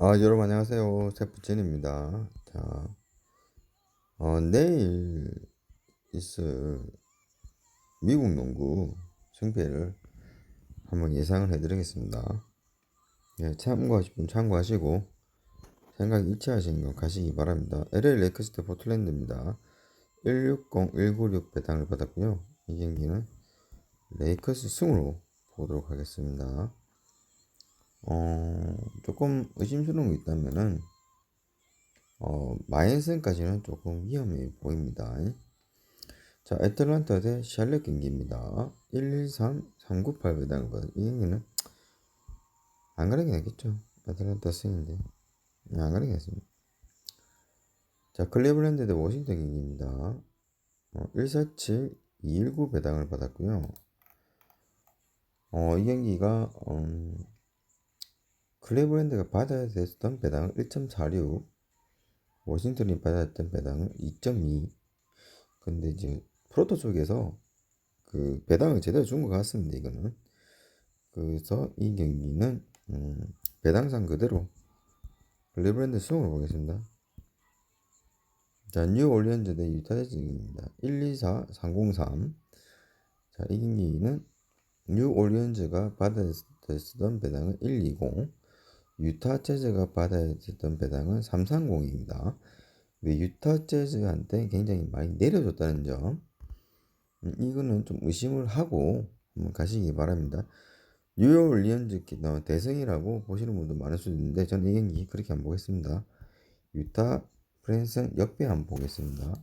아, 여러분 안녕하세요. 세프진입니다. 자, 어, 내일 있을 미국 농구 승패를 한번 예상을 해드리겠습니다. 예, 참고하실 분 참고하시고 생각 일치하시는 건 가시기 바랍니다. LA 레이커스 대 포틀랜드입니다. 160, 196 배당을 받았고요. 이 경기는 레이커스 승으로 보도록 하겠습니다. 어, 조금 의심스러운 게 있다면은, 어, 마인슨까지는 조금 위험해 보입니다. 자, 애틀란타 대 샬럿 경기입니다. 113, 398 배당을 받은 이 경기는 안 가는 게 낫겠죠. 애틀란타 승인데. 네, 안 가는 게 낫습니다. 자, 클리블랜드 대 워싱턴 경기입니다. 어, 147, 219 배당을 받았고요. 어, 이 경기가, 음, 클리브랜드가 받아야 됐던 배당은 1.46, 워싱턴이 받아야 했던 배당은 2.2. 근데 이제 프로토 쪽에서 그 배당을 제대로 준 것 같습니다. 이거는. 그래서 이 경기는 음, 배당상 그대로 클리브랜드 승으로 보겠습니다. 자, 뉴 올리언즈 대 유타 대즈입니다. 124 303. 자, 이 경기는 뉴 올리언즈가 받아야 됐던 배당은 120. 유타 재즈가 받아야 됐던 배당은 330입니다. 왜 유타 재즈한테 굉장히 많이 내려줬다는 점, 음, 이거는 좀 의심을 하고 가시기 바랍니다. 뉴욕 리언즈 대승이라고 보시는 분도 많을 수도 있는데 저는 이 경기 그렇게 안 보겠습니다. 유타 프랜슨 역배 안 보겠습니다.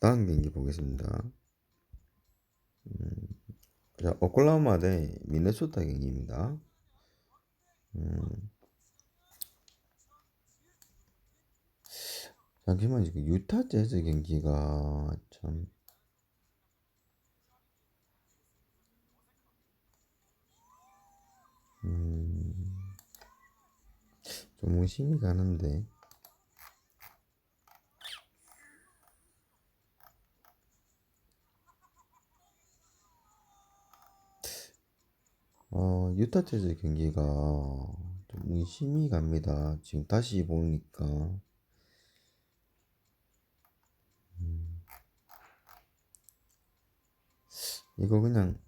다음 경기 보겠습니다. 음, 자, 오클라호마 대 미네소타 경기입니다. 음, 잠시만 지금 유타 재즈 경기가 참 음, 좀 의심이 가는데 어, 유타 재즈 경기가 좀 의심이 갑니다. 지금 다시 보니까 음, 이거 그냥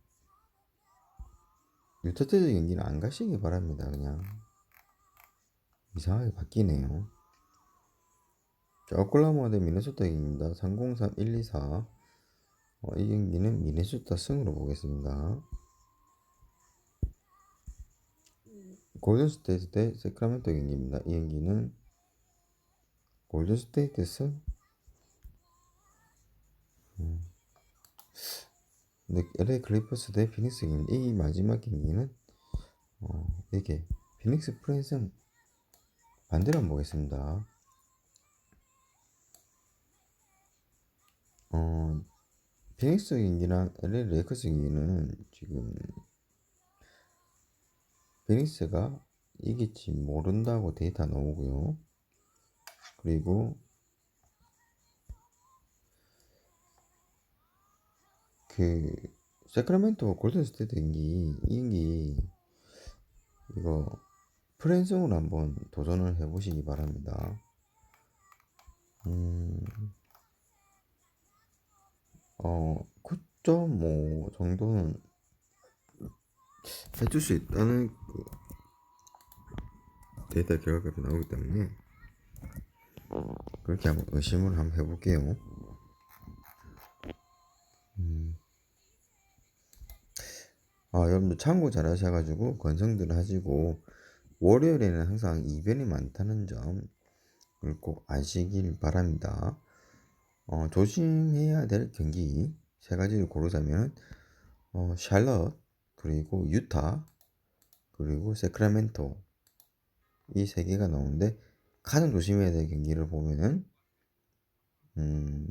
유타 재즈 경기는 안 가시기 바랍니다. 그냥 이상하게 바뀌네요. 자, 오클라호마 대 미네소타 경기입니다. 303 124. 어, 이 경기는 미네소타 승으로 보겠습니다. 골든스테이트 대 세크라멘토 경기입니다. 이 경기는 골든스테이트 승? 음. LA 클리퍼스 대 피닉스 경기 이 마지막 경기는 어, 이게 피닉스 프랜스는 반대로 한번 보겠습니다. 어, 피닉스 경기랑 LA 레이커스 경기는 지금 피닉스가 이길지 모른다고 데이터 나오고요. 그리고 그 세크라멘토 골든스테이트 경기 이 경기 이거 프랜승으로 한번 도전을 해보시기 바랍니다. 음, 어, 9.5 정도는 해줄 수 있다는 그 데이터 결과가 나오기 때문에 그렇게 한번 의심을 한번 해볼게요. 음. 아, 여러분들 참고 잘 하셔가지고 건성들 하시고 월요일에는 항상 이변이 많다는 점을 꼭 아시길 바랍니다. 어, 조심해야 될 경기 세 가지를 고르자면 어, 샬럿 그리고 유타 그리고 세크라멘토 이 세 개가 나오는데 가장 조심해야 될 경기를 보면은 음,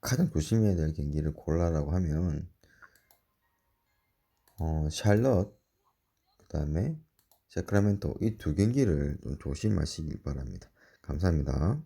가장 조심해야 될 경기를 골라라고 하면 어, 샬럿 그 다음에 세크라멘토 이 두 경기를 좀 조심하시길 바랍니다. 감사합니다.